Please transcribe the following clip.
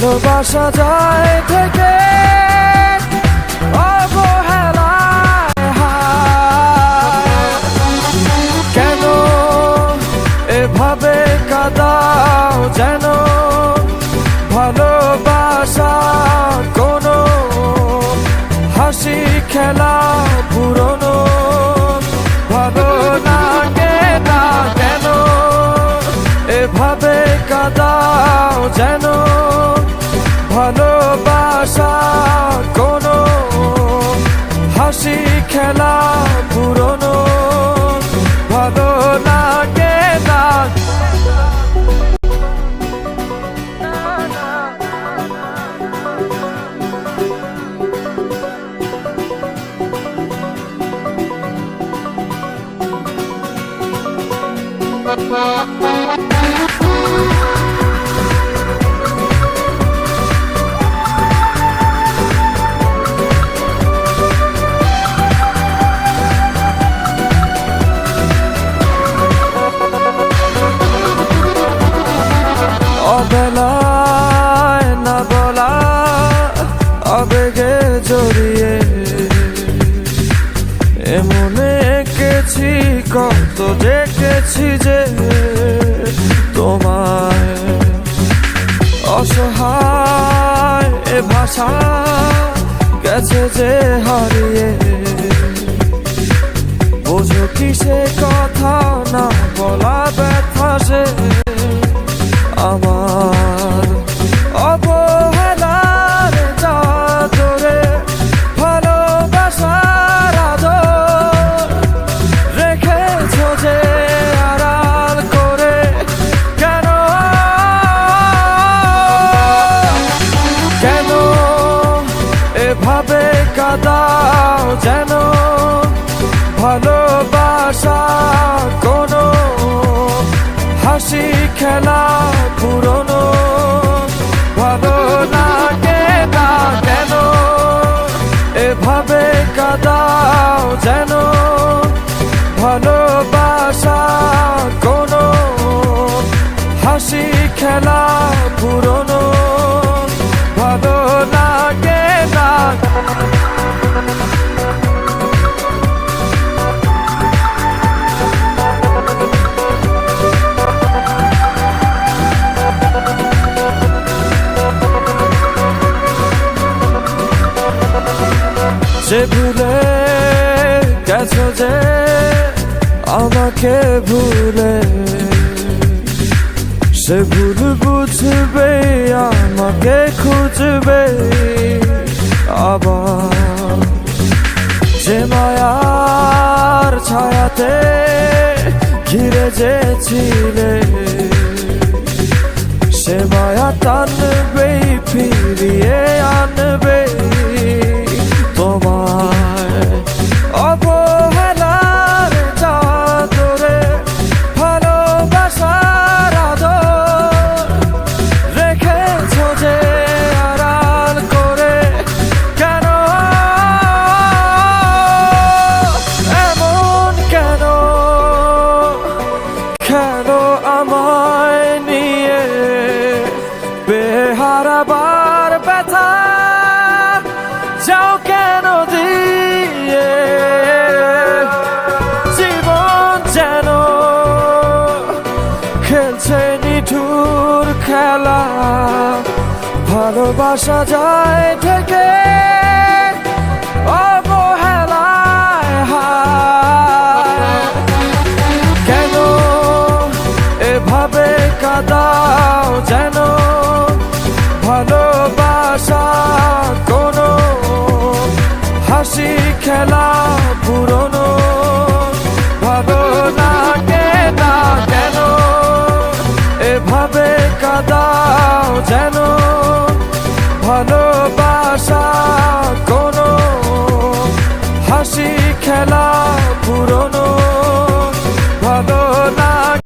ভালোবাসা যায় থেকে। কেন এভাবে কাদাও যেন? ভালোবাসা কোনো হাসি খেলা পুরনো। ভালো লাগে না কেন? এভাবে কাদাও যেন? খেলা পুরনো ভালো লাগে না অবেলায় আবেগে জড়িয়ে। এমন এঁকেছি কত দেখেছি যে তোমায়। অসহায় এ ভাষা গেছে যে হারিয়ে। যে ভুলে গেছো যে আমাকে ভুলে, সে ভুল বুঝবে, আমাকে খুঁজবে, আবার যে মায়ার ছায়াতে ঘিরে যেছিলে, সে মায়া টানবে, ফিরিয়ে আনবে। Oh, খেলা ভালোবাসা যায় থেকে অবহেলায় কেন এভাবে কাদাও যেন? ভালোবাসা কোনো হাসি খেলা পুরনো ভালোবাসা কোনো হাসি খেলা পুরো